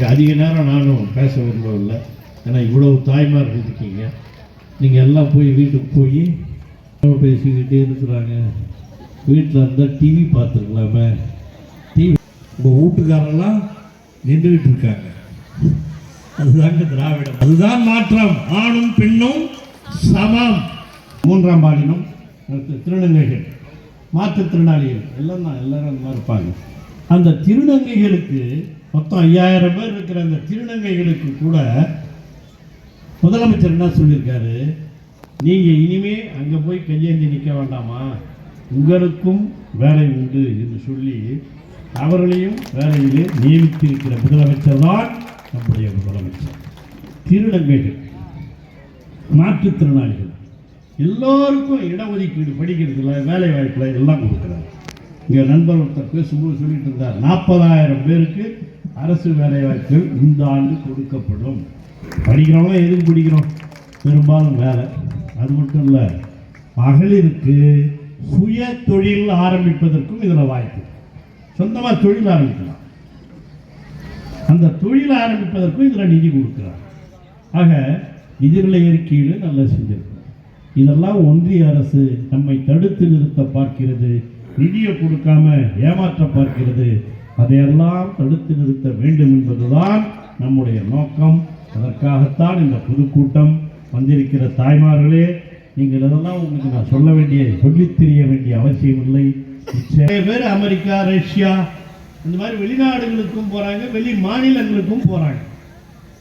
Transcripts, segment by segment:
அதிக நேரம் நானும் பேச விரும்பவில்லை ஏன்னா இவ்வளவு தாய்மார்கள் இருக்கீங்க. நீங்கள் எல்லாம் போய் வீட்டுக்கு போய் பேசிக்கிட்டே இருக்கிறாங்க. வீட்டில் இருந்தால் டிவி பார்த்துருக்கலாமே டிவி உங்கள் வீட்டுக்காரெல்லாம் நின்றுக்கிட்டு இருக்காங்க. அதுதாங்க திராவிடம். அதுதான் மாற்றம். ஆணும் பெண்ணும் சமம். மூன்றாம் பாலினம் அடுத்து திருநங்கைகள். மாற்றுத்திறனாளிகள் எல்லாம் தான் எல்லாரும் அந்த மாதிரி இருப்பாங்க. அந்த திருநங்கைகளுக்கு மொத்தம் ஐயாயிரம் பேர் இருக்கிற அந்த திருநங்கைகளுக்கு கூட முதலமைச்சர் என்ன சொல்லியிருக்காரு? நீங்கள் இனிமே அங்கே போய் கையேந்தி நிற்க வேண்டாமா? உங்களுக்கும் வேலை உண்டு என்று சொல்லி அவர்களையும் வேலையிலே நியமித்திருக்கிற முதலமைச்சர் தான் நம்முடைய முதலமைச்சர். திருநங்கைகள் மாற்றுத்திறனாளிகள் எல்லோருக்கும் இடஒதுக்கீடு படிக்கிறதுல வேலை வாய்ப்பில் எல்லாம் கொடுக்குறாங்க. இங்கே நண்பர் ஒருத்தர் பேசும்போது சொல்லிட்டு இருந்தார் நாற்பதாயிரம் பேருக்கு அரசு வேலைவாய்ப்பு இந்த ஆண்டு கொடுக்கப்படும். படிக்கிறவங்க எதுக்கு படிக்கிறோம்? பெரும்பாலும் வேலை. அது மட்டும் இல்லை மகளிருக்கு சுய தொழில் ஆரம்பிப்பதற்கும் இதில் வாய்ப்பு. சொந்தமாக தொழில் ஆரம்பிக்கலாம். அந்த தொழில் ஆரம்பிப்பதற்கும் இதில் நிதி கொடுக்குறாங்க. ஆக நிதிநிலை அறிக்கையில் நல்லா செஞ்சிருக்கிறோம் இதெல்லாம் ஒன்றிய அரசு நம்மை தடுத்து நிறுத்த பார்க்கிறது நிதியை கொடுக்காம ஏமாற்ற பார்க்கிறது அதையெல்லாம் தடுத்து நிறுத்த வேண்டும் என்பதுதான் நம்முடைய நோக்கம். அதற்காகத்தான் இந்த பொதுக்கூட்டம் வந்திருக்கிற தாய்மார்களே நீங்கள் இதெல்லாம் உங்களுக்கு நான் சொல்ல வேண்டிய சொல்லித் தெரிய வேண்டிய அவசியம் இல்லை நிறைய பேர் அமெரிக்கா ரஷ்யா இந்த மாதிரி வெளிநாடுகளுக்கும் போகிறாங்க வெளி மாநிலங்களுக்கும் போகிறாங்க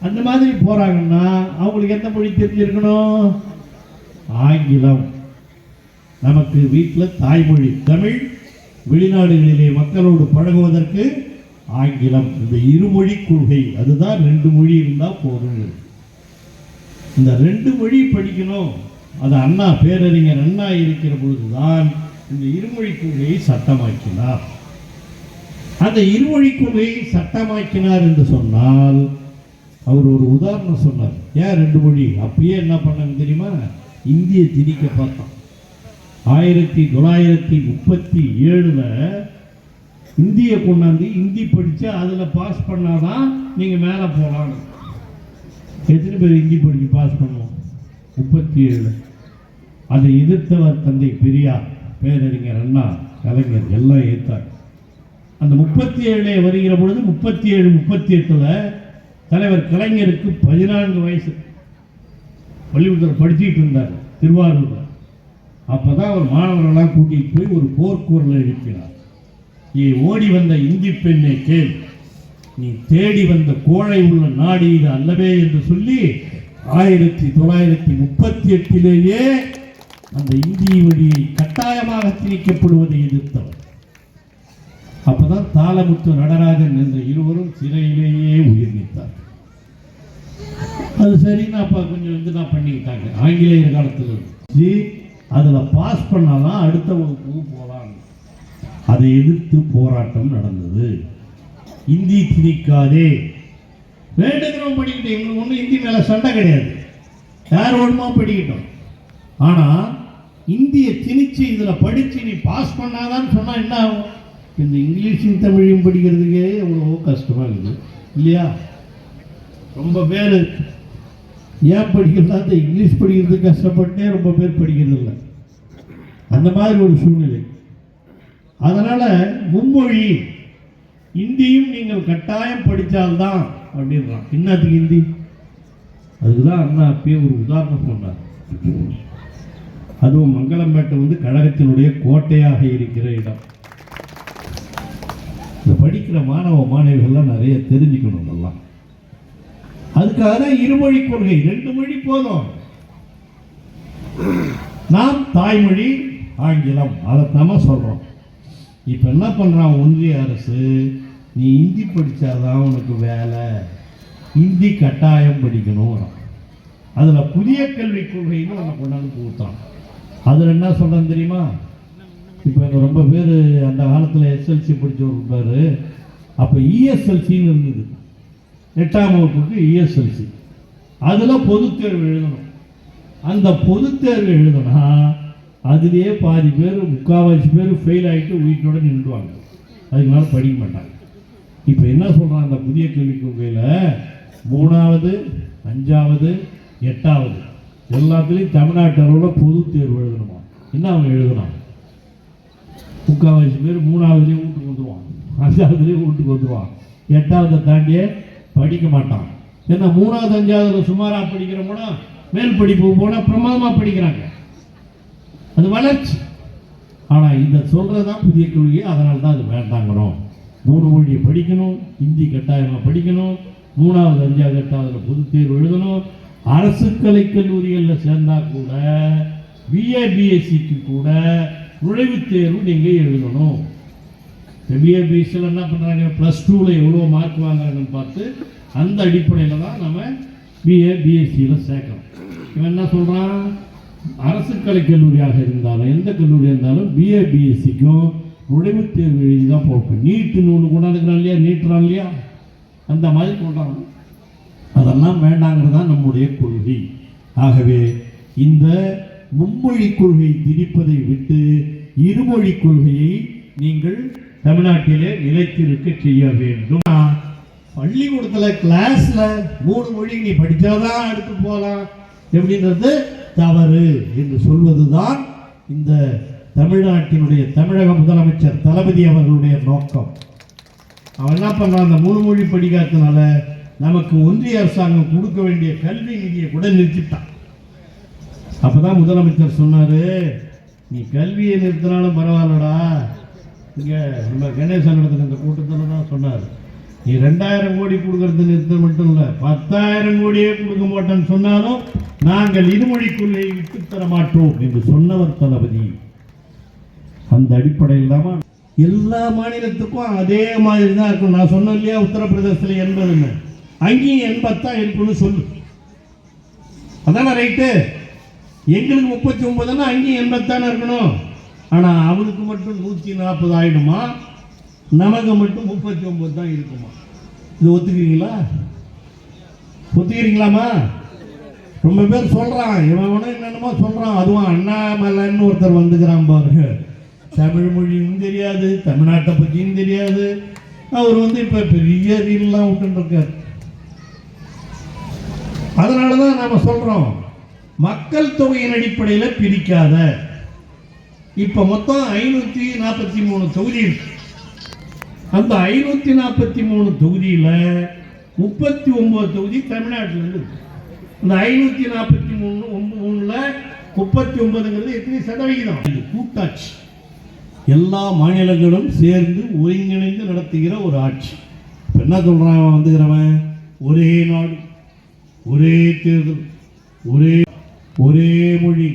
அந்த மாதிரி போகிறாங்கன்னா அவங்களுக்கு எந்த மொழி தெரிஞ்சிருக்கணும்? ஆங்கிலம். நமக்கு வீட்டில் தாய்மொழி தமிழ் வெளிநாடுகளிலே மக்களோடு பழகுவதற்கு ஆங்கிலம் இந்த இருமொழி கொள்கை அதுதான் ரெண்டு மொழி இருந்தால் போதும். இந்த ரெண்டு மொழி படிக்கணும். அது அண்ணா பேரறிஞர் அண்ணா இருக்கிற பொழுதுதான் இந்த இருமொழி கொள்கையை சட்டமாக்கினார். அந்த இருமொழி கொள்கையை சட்டமாக்கினார் என்று சொன்னால் அவர் ஒரு உதாரணம் சொன்னார். ஏன் ரெண்டு மொழி? அப்பயே என்ன பண்ணாங்க தெரியுமா? இந்திய திணிக்க பார்த்தோம். ஆயிரத்தி தொள்ளாயிரத்தி முப்பத்தி ஏழில் இந்தியை கொண்டாந்து இந்தி படித்து அதில் பாஸ் பண்ணாதான் நீங்கள் மேலே போகலாம் எத்தனை பேர் இந்தி படித்து பாஸ் பண்ணுவோம்? முப்பத்தி ஏழு. அதை எதிர்த்தவர் தந்தை பெரியார் பேரறிஞர் அண்ணா கலைஞர் எல்லாம் ஏற்றார் அந்த முப்பத்தி ஏழு வருகிற பொழுது முப்பத்தி ஏழு முப்பத்தி எட்டில் தலைவர் கலைஞருக்கு பதினான்கு வயசு. பள்ளிக்கூடத்தில் படிச்சுக்கிட்டு இருந்தார் திருவாரூரில். அப்போ தான் அவர் மாணவர்களெல்லாம் கூட்டிகிட்டு போய் ஒரு போர்க்குரலை எழுப்பினார் நீ ஓடி வந்த இந்தி பெண்ணை கேள். நீ தேடி வந்த கோழை உள்ள நாடு இது அல்லவே என்று சொல்லி ஆயிரத்தி தொள்ளாயிரத்தி முப்பத்தி எட்டிலேயே அந்த இந்தி வழியை கட்டாயமாக திணிக்கப்படுவதை எதிர்த்தவர். அப்பதான் தாளமுத்து நடராஜன் என்ற இருவரும் சிறையிலேயே உயிர் நீத்தார். அது சரின்னு அப்ப கொஞ்சம் வந்து நான் பண்ணிக்கிட்டாங்க. ஆங்கிலேயர் காலத்தில் இருந்து அதில் பாஸ் பண்ணாதான் அடுத்த வகுப்புக்கு போகலாம் அதை எதிர்த்து போராட்டம் நடந்தது. இந்தி திணிக்காதே. வேண்டுகிறோம் படிக்கட்டும். எங்களுக்கு ஒன்றும் இந்தி மேலே சண்டை கிடையாது. யார் வேணுமோ படிக்கட்டும். ஆனால் இந்தியை திணிச்சு இதில் படித்து நீ பாஸ் பண்ணாதான்னு சொன்னால் என்ன ஆகும்? இந்த இங்கிலீஷும் தமிழையும் படிக்கிறதுக்கே எவ்வளோ கஷ்டமாக இருக்குது. இல்லையா? ரொம்ப பேர் ஏன் படிக்கிறதா? அந்த இங்கிலீஷ் படிக்கிறது கஷ்டப்பட்டே ரொம்ப பேர் படிக்கிறதில்ல அந்த மாதிரி ஒரு சூழ்நிலை. அதனால் மும்மொழி இந்தியும் நீங்கள் கட்டாயம் படித்தால்தான் அப்படின்றான். என்னத்துக்கு ஹிந்தி அதுக்கு தான் அண்ணா அப்பயே ஒரு உதாரணம் சொன்னார். அதுவும் மங்களம்பேட்டை வந்து கழகத்தினுடைய கோட்டையாக இருக்கிற இடம். இந்த படிக்கிற மாணவ மாணவிகள்லாம் நிறைய தெரிஞ்சுக்கணும் இதெல்லாம். அதுக்காக தான் இருமொழி கொள்கை. ரெண்டு மொழி போதும். நாம் தாய்மொழி ஆங்கிலம். அதைத்தாம சொல்கிறோம் இப்போ என்ன பண்ணுறான் ஒன்றிய அரசு? நீ ஹிந்தி படித்தாதான் உனக்கு வேலை. ஹிந்தி கட்டாயம் படிக்கணும் அதில் புதிய கல்விக் கொள்கைன்னு ஒன்று கொண்டாந்து கொடுத்தான். அதில் என்ன சொல்கிறேன் தெரியுமா? இப்போ எனக்கு ரொம்ப பேர் அந்த காலத்தில் எஸ்எல்சி படித்தவர் இருப்பார். அப்போ இஎஸ்எல்சின்னு இருந்தது. எட்டாம் வகுப்புக்கு இஎஸ்எல்சி அதில் பொதுத் தேர்வு எழுதணும். அந்த பொதுத் தேர்வு எழுதுனா அதுலேயே பாதி பேர் முக்கால்வாசி பேர் ஃபெயில் ஆகிட்டு வீட்டோட நின்றுவாங்க. அதுக்கு மேலே படிக்க மாட்டாங்க. இப்போ என்ன சொல்கிறாங்க அந்த புதிய கல்விக் கொள்கையில்? மூணாவது அஞ்சாவது எட்டாவது. எல்லாத்துலேயும் தமிழ்நாட்டு அளவில் பொது தேர்வு எழுதணுமா? என்ன அவங்க எழுதணும் முக்கால்வாசி பேர் மூணாவதுலேயும் வீட்டுக்கு வந்துடுவான் அஞ்சாவதுலேயும் வீட்டுக்கு வந்துடுவான் எட்டாவதை தாண்டியே படிக்க மாட்டான். ஏன்னா மூணாவது அஞ்சாவது சுமாராக படிக்கிறோம்னா மேல் படிப்பு போனால் பிரமாதமாக படிக்கிறாங்க. அது வளர்ச்சி. ஆனால் இந்த சொல்கிறது தான் புதிய கல்வி அதனால தான் அது வேண்டாங்கிறோம். மூணு மொழியை படிக்கணும் ஹிந்தி கட்டாயமாக படிக்கணும் மூணாவது அஞ்சாவது எட்டாவதுல பொதுத் தேர்வு எழுதணும். அரசு கலை கல்லூரிகளில் சேர்ந்தால் கூட பிஏ பிஎஸ்சிக்கு கூட நுழைவுத் தேர்வு நீங்கள் எழுதணும். பிஏ பிஎஸ்சியில் என்ன பண்ணுறாங்க ப்ளஸ் டூவில் எவ்வளோ மார்க் வாங்குறாங்கன்னு பார்த்து அந்த அடிப்படையில் தான் நம்ம பிஏ பிஎஸ்சியில் சேர்க்கணும். இவன் என்ன சொல்கிறான் அரசு கலை கல்லூரியாக இருந்தாலும் எந்த கல்லூரியாக இருந்தாலும் பிஏ பிஎஸ்சிக்கும் நுழைவுத் தேர்வு எழுதி தான் போகும் நீட்டுன்னு ஒன்று கொண்டாந்துக்கிறான் இல்லையா? நீட்டுறான் இல்லையா? அந்த மாதிரி கொண்டாடுறான் அதெல்லாம் வேண்டாங்கிறது தான் நம்முடைய கொள்கை. ஆகவே இந்த மும்மொழி கொள்கை திணிப்பதை விட்டு இருமொழி கொள்கையை நீங்கள் தமிழ்நாட்டிலே நிலைத்திருக்க செய்ய வேண்டும். பள்ளிக்கூடத்தில் கிளாஸில் மூணு மொழி நீ படித்தாதான் அடுத்து போகலாம் எப்படின்றது? தவறு என்று சொல்வது தான் இந்த தமிழ்நாட்டினுடைய தமிழக முதலமைச்சர் தளபதி அவர்களுடைய நோக்கம். அவன் என்ன பண்ணான் அந்த மூணு மொழி படிக்காதனால நமக்கு ஒன்றிய அரசாங்கம் கொடுக்க வேண்டிய கல்வி நிதியை கூட நிறுத்திட்டான். அப்பதான் முதலமைச்சர் சொன்னார் நீ கல்வியை நிறுத்தினாலும் பரவாயில்லடா. இங்கே நம்ம கணேசன் நடத்தின இந்த கூட்டத்தில் தான் சொன்னார். நீ ரெண்டாயிரம் கோடி கொடுக்கறது நிறுத்தம் மட்டும் இல்லை பத்தாயிரம் கோடியே கொடுக்க மாட்டேன்னு சொன்னாலும் நாங்கள் இருமொழி கொள்கையை விட்டு தர மாட்டோம் என்று சொன்னவர் தளபதி. அந்த அடிப்படையில் தான் எல்லா மாநிலத்துக்கும் அதே மாதிரி தான் இருக்கும். நான் சொன்னேன் இல்லையா உத்தரப்பிரதேசத்தில் எண்பதுன்னு. அங்கேயும் எண்பத்தான் இருக்குன்னு சொல்லு. அதானே ரைட்டு எங்களுக்கு முப்பத்தி ஒன்பதுன்னா அங்கேயும் எண்பத்தானே இருக்கணும். ஆனால் அவனுக்கு மட்டும் நூற்றி நாற்பது ஆயிடுமா? நமக்கு மட்டும் முப்பத்தி ஒன்பது தான் இருக்குமா? இது ஒத்துக்கிறீங்களா? ஒத்துக்கிறீங்களாமா ரொம்ப பேர் சொல்கிறான் இவன் என்னென்னமோ சொல்கிறான் அதுவும் அண்ணாமலைன்னு ஒருத்தர் வந்துக்கிறான் பாருங்க. தமிழ் மொழியும் தெரியாது தமிழ்நாட்டை பற்றியும் தெரியாது. அவர் வந்து இப்போ பெரிய ரீல்லாம் விட்டுருக்கார். அதனால தான் நாம் சொல்கிறோம் மக்கள் தொகையின் அடிப்படையில் பிரிக்காத. இப்போ மொத்தம் ஐநூற்றி நாற்பத்தி மூணு தொகுதி இருக்கு. அந்த ஐநூற்றி நாற்பத்தி மூணு தொகுதியில் முப்பத்தி ஒன்பது தொகுதி தமிழ்நாட்டில் இருந்து இந்த ஐநூற்றி நாற்பத்தி மூணு மூணில் முப்பத்தி ஒன்பதுங்கிறது எத்தனை சதவிகிதம்? இது கூட்டாட்சி. எல்லா மாநிலங்களும் சேர்ந்து ஒருங்கிணைந்து நடத்துகிற ஒரு ஆட்சி. இப்போ என்ன சொல்கிறான் அவன் வந்துக்கிறவன்? ஒரே நாடு ஒரே தேர்தல் ஒரே ஒரே மொழி.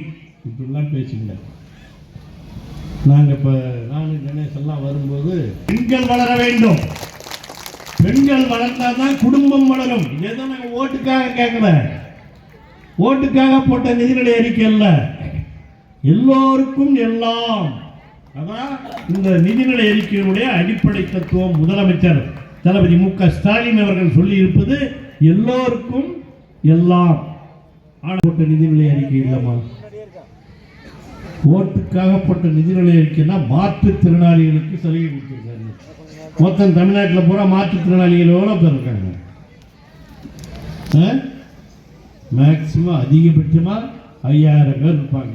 இப்படிலாம் பேசிக்கல நாங்கள் இப்போ நானும் கணேஷ் எல்லாம் வரும்போது பெண்கள் வளர வேண்டும். பெண்கள் வளர்ந்தால் தான் குடும்பம் வளரும். ஏதோ நாங்கள் ஓட்டுக்காக கேட்கல ஓட்டுக்காக போட்ட நிதிநிலை அறிக்கை அல்ல. எல்லோருக்கும் எல்லாம். அதான் இந்த நிதிநிலை அறிக்கையினுடைய அடிப்படை தத்துவம் முதலமைச்சர் தளபதி மு க ஸ்டாலின் அவர்கள் சொல்லி இருப்பது எல்லோருக்கும் எல்லாம். ஆனால் போட்ட நிதிநிலை அறிக்கை இல்லைம்மா. ஓட்டுக்காக போட்ட நிதிநிலை அறிக்கைன்னா மாற்றுத்திறனாளிகளுக்கு சலுகை கொடுத்துருக்காரு. மொத்தம் தமிழ்நாட்டில் பூரா மாற்றுத்திறனாளிகள் எவ்வளோ பேர் இருக்காங்க? மேக்சிமம் அதிகபட்சமாக ஐயாயிரம் பேர் இருப்பாங்க.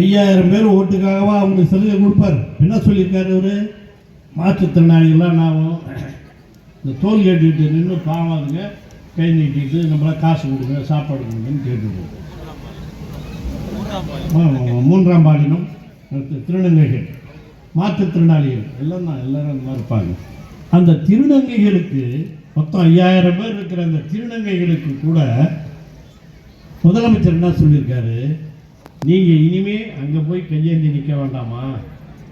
ஐயாயிரம் பேர் ஓட்டுக்காகவா அவங்களுக்கு சலுகை கொடுப்பார்? என்ன சொல்லியிருக்காரு அவர்? மாற்றுத்திறனாளிகள்லாம் நான் இந்த டோல் கேட்டுக்கிட்டு நின்று பாவாதுங்க கை நீட்டிட்டு நம்மளாம் காசு கொடுங்க சாப்பாடு கொடுங்கன்னு கேட்டுருக்கோம் மூன்றாம் பாலினம் அடுத்து திருநங்கைகள். மாற்றுத்திறனாளிகள் எல்லாம் தான் எல்லாரும் அந்த மாதிரி இருப்பாங்க. அந்த திருநங்கைகளுக்கு மொத்தம் ஐயாயிரம் பேர் இருக்கிற அந்த திருநங்கைகளுக்கு கூட முதலமைச்சர் என்ன சொல்லியிருக்காரு? நீங்கள் இனிமே அங்கே போய் கையேந்தி நிற்க வேண்டாமா?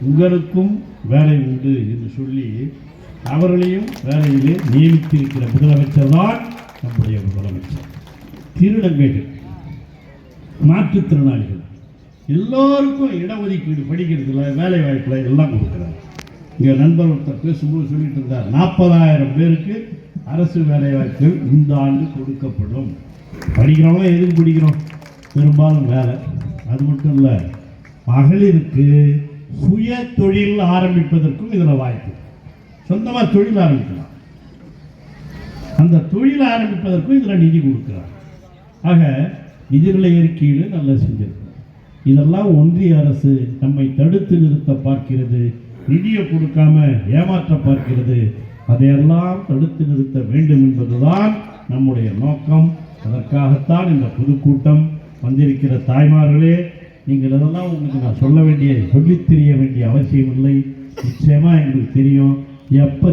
உங்களுக்கும் வேலை உண்டு என்று சொல்லி அவர்களையும் வேலையிலே நியமித்திருக்கிற முதலமைச்சர் தான் நம்முடைய முதலமைச்சர். திருநங்கைகள் மாற்றுத்திறனாளிகள். எல்லோருக்கும் இடஒதுக்கீடு படிக்கிறதுல வேலை வாய்ப்பில் எல்லாம் கொடுக்குறாங்க. இங்கே நண்பர் ஒருத்தர் பேசும்போது சொல்லிட்டு இருந்தார் நாற்பதாயிரம் பேருக்கு அரசு வேலைவாய்ப்புகள் இந்த ஆண்டு கொடுக்கப்படும். படிக்கிறவங்க எதுவும் பிடிக்கிறோம்? பெரும்பாலும் வேலை. அது மட்டும் இல்லை மகளிருக்கு சுய தொழில் ஆரம்பிப்பதற்கும் இதில் வாய்ப்பு. சொந்தமாக தொழில் ஆரம்பிக்கலாம். அந்த தொழில் ஆரம்பிப்பதற்கும் இதில் நிதி கொடுக்குறாங்க ஆக நிதிநிலை அறிக்கையில் நல்லா செஞ்சிருக்கோம் இதெல்லாம் ஒன்றிய அரசு நம்மை தடுத்து நிறுத்த பார்க்கிறது நிதியை கொடுக்காம ஏமாற்ற பார்க்கிறது. அதையெல்லாம் தடுத்து நிறுத்த வேண்டும் என்பதுதான் நம்முடைய நோக்கம். அதற்காகத்தான் இந்த பொதுக்கூட்டம் வந்திருக்கிற தாய்மார்களே நீங்கள் இதெல்லாம் உங்களுக்கு நான் சொல்ல வேண்டிய சொல்லித் தெரிய வேண்டிய அவசியம் இல்லை நிச்சயமாக எங்களுக்கு தெரியும். எப்போ